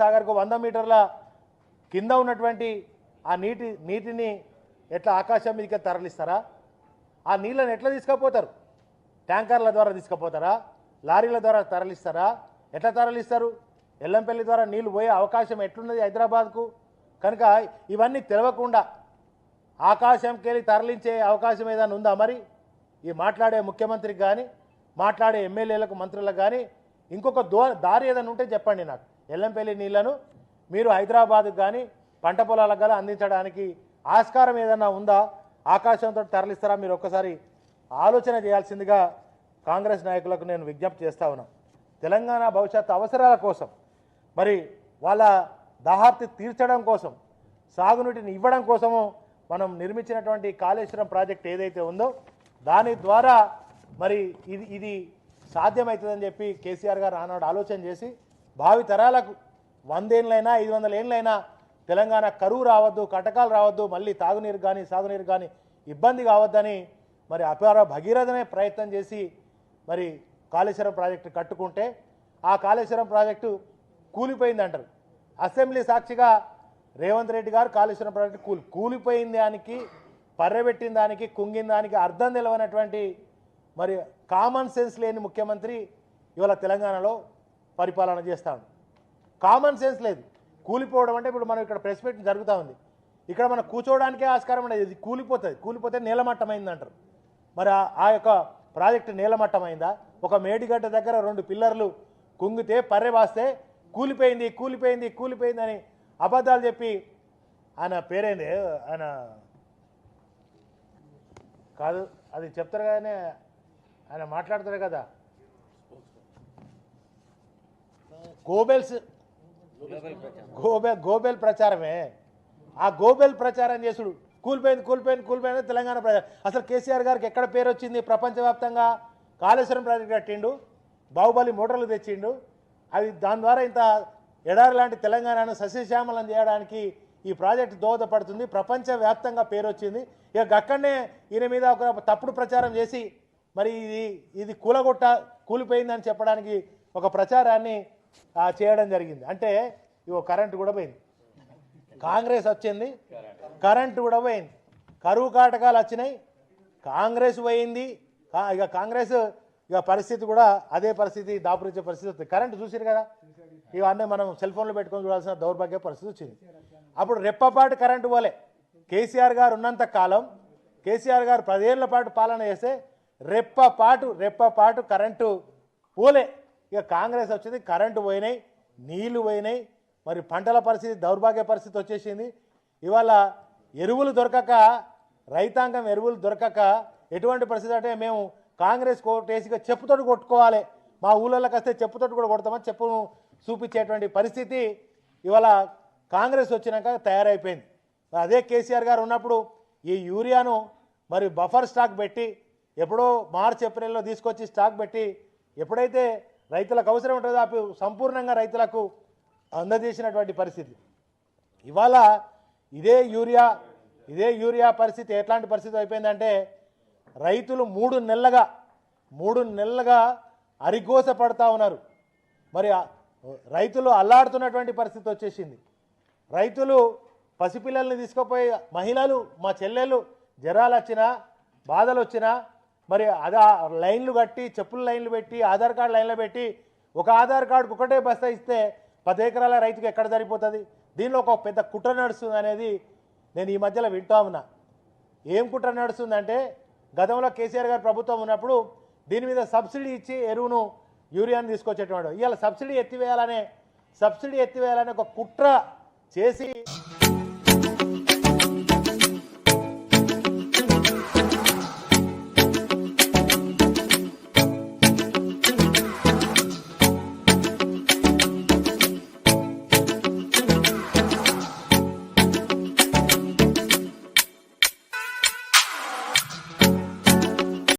సాగర్కు వంద మీటర్ల కింద ఉన్నటువంటి ఆ నీటి నీటిని ఎట్లా ఆకాశం మీదకి తరలిస్తారా? ఆ నీళ్ళని ఎట్లా తీసుకుపోతారు? ట్యాంకర్ల ద్వారా తీసుకుపోతారా? లారీల ద్వారా తరలిస్తారా? ఎట్లా తరలిస్తారు? ఎల్లంపల్లి ద్వారా నీళ్ళు పోయే అవకాశం ఎట్లున్నది హైదరాబాద్కు? కనుక ఇవన్నీ తెలవకుండా ఆకాశంకి వెళ్ళి తరలించే అవకాశం ఏదైనా ఉందా మరి? ఈ మాట్లాడే ముఖ్యమంత్రికి కానీ మాట్లాడే ఎమ్మెల్యేలకు మంత్రులకు కానీ ఇంకొక దో దారి ఏదైనా ఉంటే చెప్పండి నాకు. ఎల్లంపల్లి నీళ్ళను మీరు హైదరాబాద్కు కానీ పంట పొలాలకు కానీ అందించడానికి ఆస్కారం ఏదన్నా ఉందా? ఆకాశంతో తరలిస్తారా? మీరు ఒక్కసారి ఆలోచన చేయాల్సిందిగా కాంగ్రెస్ నాయకులకు నేను విజ్ఞప్తి చేస్తా ఉన్నా. తెలంగాణ భవిష్యత్తు అవసరాల కోసం మరి వాళ్ళ దాహార్తి తీర్చడం కోసం సాగునీటిని ఇవ్వడం కోసము మనం నిర్మించినటువంటి కాళేశ్వరం ప్రాజెక్ట్ ఏదైతే ఉందో దాని ద్వారా మరి ఇది ఇది సాధ్యమవుతుందని చెప్పి కేసీఆర్ గారు ఆనాడు ఆలోచన చేసి భావి తరాలకు వందేళ్ళైనా ఐదు వందల ఏళ్ళైనా తెలంగాణ కరువు రావద్దు కటకాలు రావద్దు మళ్ళీ తాగునీరు కానీ సాగునీరు కానీ ఇబ్బంది కావద్దని మరి అపార భగీరథనే ప్రయత్నం చేసి మరి కాళేశ్వరం ప్రాజెక్టు కట్టుకుంటే ఆ కాళేశ్వరం ప్రాజెక్టు కూలిపోయింది అంటారు అసెంబ్లీ సాక్షిగా రేవంత్ రెడ్డి గారు కాళేశ్వరం ప్రాజెక్టు కూలి కూలిపోయిన దానికి పర్రబెట్టిన దానికి కుంగిన దానికి అర్థం తెలవనటువంటి మరి కామన్ సెన్స్ లేని ముఖ్యమంత్రి ఇవాళ తెలంగాణలో పరిపాలన చేస్తాడు కామన్ సెన్స్ లేదు. కూలిపోవడం అంటే ఇప్పుడు మనం ఇక్కడ ప్రెస్ మీట్ జరుగుతూ ఉంది. ఇక్కడ మనం కూర్చోవడానికే ఆస్కారం ఉండదు ఇది. కూలిపోతుంది. కూలిపోతే నీలమట్టమైంది అంటారు మరి ఆ- యొక్క ప్రాజెక్టు నీలమట్టమైందా? ఒక మేడిగడ్డ దగ్గర రెండు పిల్లర్లు కుంగితే పర్రె వాస్తే కూలిపోయింది కూలిపోయింది కూలిపోయింది అని అబద్ధాలు చెప్పి ఆయన పేరేంది? ఆయన కాదు అది చెప్తారు కానీ ఆయన మాట్లాడతారు కదా. గోబెల్స్ గోబెల్ గోబెల్ ప్రచారమే. ఆ గోబెల్ ప్రచారం చేసుడు. కూలిపోయింది కూలిపోయింది కూలిపోయింది తెలంగాణ ప్రజలు అసలు కేసీఆర్ గారికి ఎక్కడ పేరు వచ్చింది ప్రపంచవ్యాప్తంగా? కాళేశ్వరం ప్రాజెక్ట్ కట్టిండు బాహుబలి మోటార్లు తెచ్చిండు. అవి దాని ద్వారా ఇంత ఎడారి లాంటి తెలంగాణను సస్యశ్యామలం చేయడానికి ఈ ప్రాజెక్టు దోహదపడుతుంది. ప్రపంచవ్యాప్తంగా పేరు వచ్చింది ఇక అక్కడనే ఈయన మీద ఒక తప్పుడు ప్రచారం చేసి మరి ఇది ఇది కూలగొట్ట కూలిపోయిందని చెప్పడానికి ఒక ప్రచారాన్ని చేయడం జరిగింది. అంటే ఇగో కరెంటు కూడా పోయింది. కాంగ్రెస్ వచ్చింది. కరెంటు కూడా పోయింది. కరువు కాటకాలు వచ్చినాయి. కాంగ్రెస్ పోయింది. ఇక కాంగ్రెస్ ఇక పరిస్థితి కూడా అదే పరిస్థితి దాపురించే పరిస్థితి వస్తుంది. కరెంటు చూసారు కదా? ఇవన్నీ మనం సెల్ ఫోన్లో పెట్టుకొని చూడాల్సిన దౌర్భాగ్య పరిస్థితి వచ్చింది. అప్పుడు రెప్పపాటు కరెంటు పోలే. కేసీఆర్ గారు ఉన్నంత కాలం కేసీఆర్ గారు పదేళ్ళ పాటు పాలన చేస్తే రెప్పపాటు రెప్పపాటు కరెంటు పోలే. ఇక కాంగ్రెస్ వచ్చింది కరెంటు పోయినాయి నీళ్ళు పోయినాయి మరి పంటల పరిస్థితి దౌర్భాగ్య పరిస్థితి వచ్చేసింది. ఇవాళ ఎరువులు దొరకక రైతాంగం ఎరువులు దొరకక ఎటువంటి పరిస్థితి అంటే మేము కాంగ్రెస్ కోటేసిగా చెప్పుతోటి కొట్టుకోవాలి. మా ఊళ్ళలోకి వస్తే చెప్పుతోటి కూడా కొడతామని చెప్పును చూపించేటువంటి పరిస్థితి ఇవాళ కాంగ్రెస్ వచ్చినాక తయారైపోయింది. అదే కేసీఆర్ గారు ఉన్నప్పుడు ఈ యూరియాను మరి బఫర్ స్టాక్ పెట్టి ఎప్పుడో మార్చ్ ఏప్రిల్లో తీసుకొచ్చి స్టాక్ పెట్టి ఎప్పుడైతే రైతులకు అవసరం ఉంటుంది అప్పుడు సంపూర్ణంగా రైతులకు అందజేసినటువంటి పరిస్థితి. ఇవాళ ఇదే యూరియా ఇదే యూరియా పరిస్థితి ఎట్లాంటి పరిస్థితి అయిపోయిందంటే రైతులు మూడు నెలలుగా మూడు నెలలుగా అరిగోస పడతా ఉన్నారు. మరి రైతులు అల్లాడుతున్నటువంటి పరిస్థితి వచ్చేసింది. రైతులు పసిపిల్లల్ని తీసుకుపోయి మహిళలు మా చెల్లెలు జ్వరాలు వచ్చినా బాధలు వచ్చినా మరి అదా లైన్లు కట్టి చెప్పుల లైన్లు పెట్టి ఆధార్ కార్డు లైన్లో పెట్టి ఒక ఆధార్ కార్డుకు ఒకటే బస్తా ఇస్తే పది ఎకరాల రైతుకు ఎక్కడ సరిపోతుంది? దీనిలో ఒక పెద్ద కుట్ర నడుస్తుంది అనేది నేను ఈ మధ్యలో వింటా ఉన్నా. ఏం కుట్ర నడుస్తుందంటే గతంలో కేసీఆర్ గారు ప్రభుత్వం ఉన్నప్పుడు దీని మీద సబ్సిడీ ఇచ్చి ఎరువును యూరియాను తీసుకొచ్చేటవాడు ఇవాళ సబ్సిడీ ఎత్తివేయాలనే సబ్సిడీ ఎత్తివేయాలనే ఒక కుట్ర చేసి